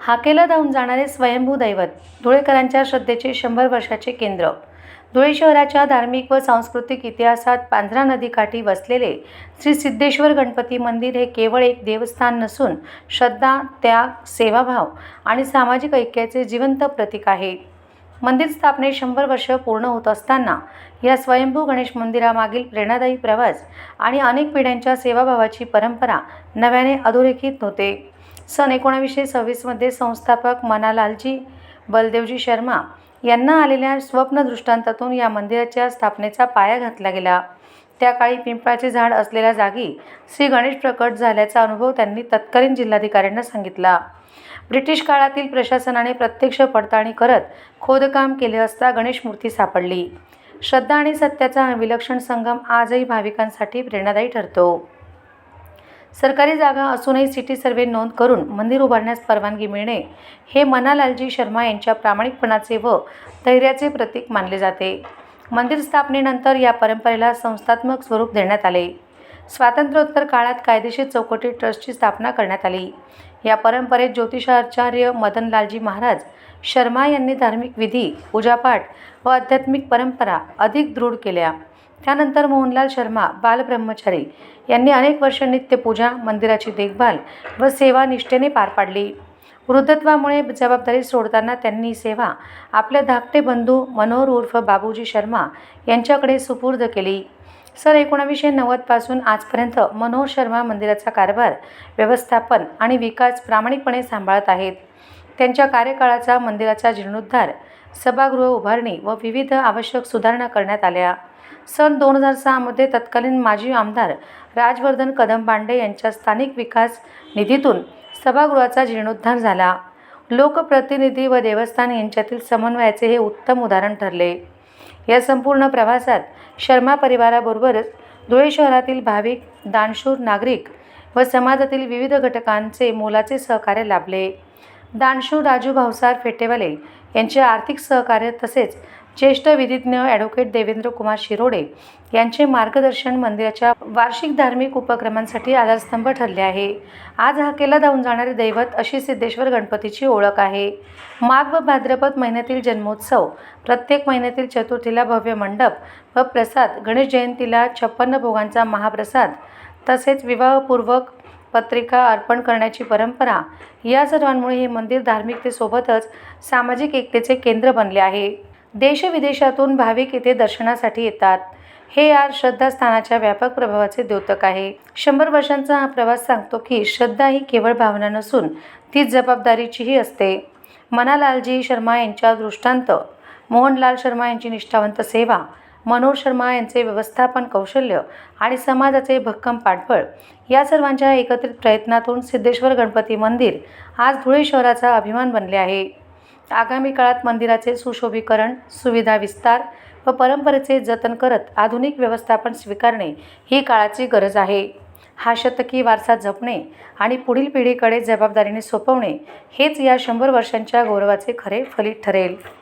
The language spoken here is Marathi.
हाकेला धावून जाणारे स्वयंभू दैवत धुळेकरांच्या श्रद्धेचे शंभर वर्षाचे केंद्र. धुळे शहराच्या धार्मिक व सांस्कृतिक इतिहासात पांझरा नदीकाठी वसलेले श्री सिद्धेश्वर गणपती मंदिर हे केवळ एक देवस्थान नसून श्रद्धा त्याग सेवाभाव आणि सामाजिक ऐक्याचे जिवंत प्रतीक आहे. मंदिर स्थापने शंभर वर्ष पूर्ण होत असताना या स्वयंभू गणेश मंदिरामागील प्रेरणादायी प्रवास आणि अनेक पिढ्यांच्या सेवाभावाची परंपरा नव्याने अधोरेखित होते. सन एकोणावीसशे सव्वीसमध्ये संस्थापक मनालालजी बलदेवजी शर्मा यांना आलेल्या स्वप्न दृष्टांतातून या मंदिराच्या स्थापनेचा पाया घातला गेला. त्या काळी पिंपळाचे झाड असलेल्या जागी श्री गणेश प्रकट झाल्याचा अनुभव त्यांनी तत्कालीन जिल्हाधिकाऱ्यांना सांगितला. ब्रिटिश काळातील प्रशासनाने प्रत्यक्ष पडताळणी करत खोदकाम केले असता गणेश मूर्ती सापडली. श्रद्धा आणि सत्याचा हा विलक्षण संगम आजही भाविकांसाठी प्रेरणादायी ठरतो. सरकारी जागा असूनही सिटी सर्वे नोंद करून मंदिर उभारण्यास परवानगी मिळणे हे मनालालजी शर्मा यांच्या प्रामाणिकपणाचे व धैर्याचे प्रतीक मानले जाते. मंदिर स्थापनेनंतर या परंपरेला संस्थात्मक स्वरूप देण्यात आले. स्वातंत्र्योत्तर काळात कायदेशीर चौकटी ट्रस्टची स्थापना करण्यात आली. या परंपरेत ज्योतिषाचार्य मदनलालजी महाराज शर्मा यांनी धार्मिक विधी पूजापाठ व आध्यात्मिक परंपरा अधिक दृढ केल्या. त्यानंतर मोहनलाल शर्मा बालब्रह्मचारी यांनी अनेक वर्ष नित्यपूजा मंदिराची देखभाल व सेवा निष्ठेने पार पाडली. वृद्धत्वामुळे जबाबदारी सोडताना त्यांनी सेवा आपल्या धाकटे बंधू मनोहर उर्फ बाबूजी शर्मा यांच्याकडे सुपूर्द केली. सन एकोणावीसशे नव्वदपासून आजपर्यंत मनोहर शर्मा मंदिराचा कारभार व्यवस्थापन आणि विकास प्रामाणिकपणे सांभाळत आहेत. त्यांच्या कार्यकाळाचा मंदिराचा जीर्णोद्धार सभागृह उभारणी व विविध आवश्यक सुधारणा करण्यात आल्या. सन दोन हजार सहामध्ये तत्कालीन माजी आमदार राजवर्धन कदम पांडे यांच्या स्थानिक विकास निधीतून सभागृहाचा जीर्णोद्धार झाला. लोकप्रतिनिधी व देवस्थान यांच्यातील समन्वयाचे हे उत्तम उदाहरण ठरले. या संपूर्ण प्रवासात शर्मा परिवाराबरोबरच धुळे शहरातील भाविक दानशूर नागरिक व समाजातील विविध घटकांचे मोलाचे सहकार्य लाभले. दानशूर राजू भावसार फेटेवाले यांचे आर्थिक सहकार्य तसेच ज्येष्ठ विधिज्ञ ॲडव्होकेट देवेंद्र कुमार शिरोडे यांचे मार्गदर्शन मंदिराच्या वार्षिक धार्मिक उपक्रमांसाठी आधारस्तंभ ठरले आहे. आज हाकेला धावून जाणारे दैवत अशी सिद्धेश्वर गणपतीची ओळख आहे. माघ व भाद्रपद महिन्यातील जन्मोत्सव प्रत्येक महिन्यातील चतुर्थीला भव्य मंडप व प्रसाद गणेश जयंतीला छप्पन्न भोगांचा महाप्रसाद तसेच विवाहपूर्वक पत्रिका अर्पण करण्याची परंपरा या सर्वांमुळे हे मंदिर धार्मिकतेसोबतच सामाजिक एकतेचे केंद्र बनले आहे. देशविदेशातून भाविक येथे दर्शनासाठी येतात. हे या श्रद्धास्थानाच्या व्यापक प्रभावाचे द्योतक आहे. शंभर वर्षांचा हा प्रवास सांगतो की श्रद्धा ही केवळ भावना नसून ती जबाबदारीचीही असते. मनालालजी शर्मा यांच्या दृष्टांत मोहनलाल शर्मा यांची निष्ठावंत सेवा मनोज शर्मा यांचे व्यवस्थापन कौशल्य आणि समाजाचे भक्कम पाठबळ या सर्वांच्या एकत्रित प्रयत्नातून सिद्धेश्वर गणपती मंदिर आज धुळे शहराचा अभिमान बनले आहे. आगामी काळात मंदिराचे सुशोभीकरण सुविधा विस्तार व परंपरेचे जतन करत आधुनिक व्यवस्थापन स्वीकारणे ही काळाची गरज आहे. हा शतकी वारसा जपणे आणि पुढील पिढीकडे जबाबदारीने सोपवणे हेच या शंभर वर्षांच्या गौरवाचे खरे फलित ठरेल.